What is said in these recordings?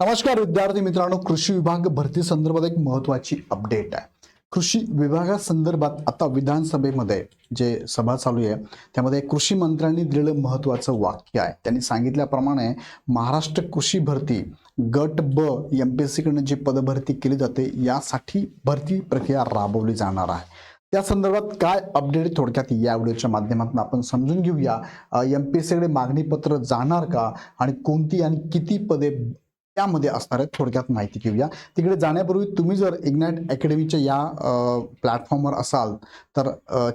नमस्कार विद्यार्थी मित्रांनो. कृषी विभाग भरती संदर्भात एक महत्वाची अपडेट आहे. कृषी विभागासंदर्भात आता विधानसभेमध्ये जे सभा चालू आहे त्यामध्ये कृषी मंत्र्यांनी दिलेलं महत्वाचं वाक्य आहे. त्यांनी सांगितल्याप्रमाणे महाराष्ट्र कृषी भरती गट ब एम पी एस सीकडनं जी पदभरती केली जाते यासाठी भरती प्रक्रिया राबवली जाणार आहे. त्या संदर्भात काय अपडेट थोडक्यात या व्हिडिओच्या माध्यमातून आपण समजून घेऊया. एम पी एस सीकडे मागणीपत्र जाणार का? आणि कोणती आणि किती पदे त्यामध्ये असणार आहे थोडक्यात माहिती घेऊया. तिकडे जाण्यापूर्वी तुम्ही जर इग्नाइट अकॅडमीच्या या प्लॅटफॉर्मवर असाल तर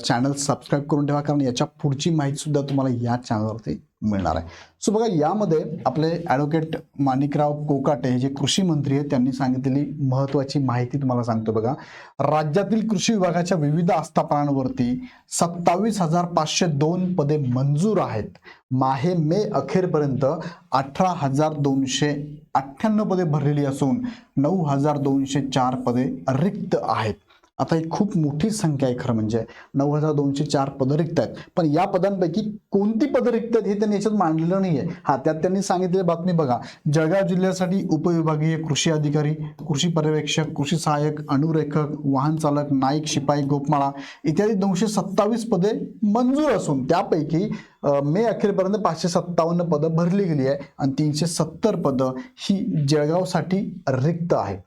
चॅनल सबस्क्राईब करून ठेवा. कारण याच्या पुढची माहिती सुद्धा तुम्हाला या चॅनलवरती मिळणार आहे. सो बघा यामध्ये आपले ॲडव्होकेट माणिकराव कोकाटे हे जे कृषी मंत्री आहेत त्यांनी सांगितलेली महत्त्वाची माहिती तुम्हाला सांगतो बघा. राज्यातील कृषी विभागाच्या विविध आस्थापनांवरती सत्तावीस हजार पाचशे दोन पदे मंजूर आहेत. माहे मे अखेरपर्यंत अठरा हजार दोनशे अठ्ठ्याण्णव पदे भरलेली असून नऊ हजार दोनशे चार पदे रिक्त आहेत. आता ही खूप मोठी संख्या आहे खरं म्हणजे. नऊ हजार दोनशे चार पदं रिक्त आहेत पण या पदांपैकी कोणती पदं रिक्त आहेत हे त्यांनी याच्यात मांडलेलं नाही आहे हा त्यात त्यांनी सांगितलेली बातमी बघा. जळगाव जिल्ह्यासाठी उपविभागीय कृषी अधिकारी कृषी पर्यवेक्षक कृषी सहाय्यक अनुरेखक वाहन चालक नाईक शिपाई गोपमाळा इत्यादी दोनशे सत्तावीस पदे मंजूर असून त्यापैकी मे अखेरपर्यंत पाचशे सत्तावन्न पदं भरली गेली आहे आणि तीनशे सत्तर पदं ही जळगावसाठी रिक्त आहे.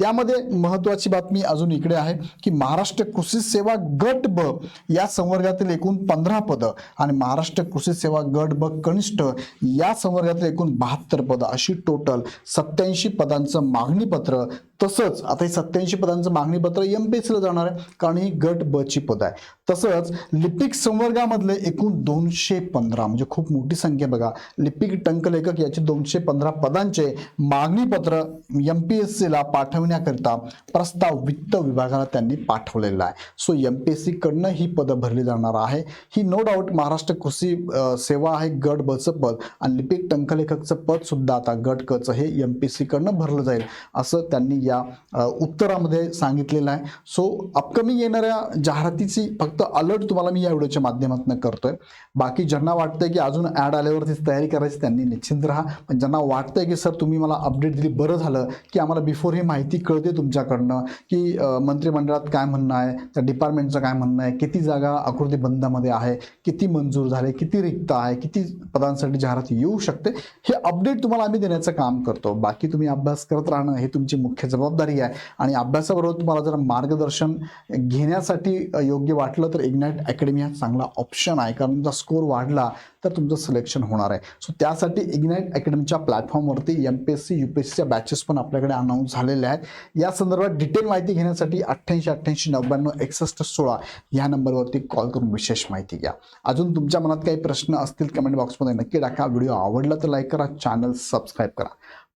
त्यामध्ये महत्त्वाची बातमी अजून इकडे आहे की महाराष्ट्र कृषी सेवा गट ब या संवर्गातील एकूण पंधरा पदं आणि महाराष्ट्र कृषी सेवा गट ब कनिष्ठ या संवर्गातील एकूण बहात्तर पदं. अशी टोटल सत्याऐंशी पदांचं मागणीपत्र तसंच आता हे सत्याऐंशी पदांचं मागणीपत्र एम पी एस सीला जाणार आहे कारण ही गट ब ची पद आहे. तसंच लिपिक संवर्गामधले एकूण दोनशे पंधरा म्हणजे खूप मोठी संख्या बघा. लिपिक टंकलेखक याचे दोनशे पंधरा पदांचे मागणीपत्र एम पी एस सीला पाठवण्याकरिता प्रस्ताव वित्त विभागाला त्यांनी पाठवलेला आहे. सो एम पी एस सीकडनं ही पदं भरली जाणार आहे. ही नो डाऊट महाराष्ट्र कृषी सेवा आहे गट बचं पद आणि लिपिक टंकलेखकचं पद सुद्धा आता गट कचं हे एम पी एस सीकडनं भरलं जाईल असं त्यांनी या उत्तरामध्ये सांगितलेलं आहे. सो अपकमिंग येणाऱ्या जाहिरातीची फक्त अलर्ट तुम्हाला मी या व्हिडिओच्या माध्यमातून करतोय. बाकी ज्यांना वाटतंय की अजून ॲड आल्यावरतीच तयारी करायची त्यांनी निश्चिंत राहा. पण ज्यांना वाटतंय की सर तुम्ही मला अपडेट दिली बरं झालं की आम्हाला बिफोर ही माहिती कळते तुमच्याकडनं की मंत्रिमंडळात काय म्हणणं आहे त्या डिपार्टमेंटचं काय म्हणणं आहे किती जागा आकृती बंधामध्ये आहे किती मंजूर झाले किती रिक्त आहे किती पदांसाठी जाहिरात येऊ शकते? हे अपडेट तुम्हाला आम्ही देण्याचं काम करतो. बाकी तुम्ही अभ्यास करत राहणं हे तुमची मुख्य जबाबदारी जबाबदारी आहे. आणि अभ्यासाबरोबर तुम्हाला जर मार्गदर्शन घेण्यासाठी योग्य वाटलं तर इग्नाइट अकॅडमी हा चांगला ऑप्शन आहे. कारण तुमचा स्कोर वाढला तर तुमचं सिलेक्शन होणार आहे. सो त्यासाठी इग्नाइट अकॅडमीच्या प्लॅटफॉर्मवरती M P S C U P S सीच्या बॅचेस पण आपल्याकडे अनाऊन्स झालेले आहेत. या संदर्भात डिटेल माहिती घेण्यासाठी अठ्ठ्याऐंशी अठ्ठ्याऐंशी नव्याण्णव एकसष्ट सोळा या नंबरवरती कॉल करून विशेष माहिती घ्या. अजून तुमच्या मनात काही प्रश्न असतील कमेंट बॉक्समध्ये नक्की टाका. व्हिडिओ आवडला तर लाईक करा. चॅनल सबस्क्राईब करा.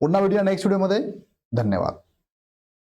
पुन्हा व्हिडिओ नेक्स्ट व्हिडिओमध्ये धन्यवाद.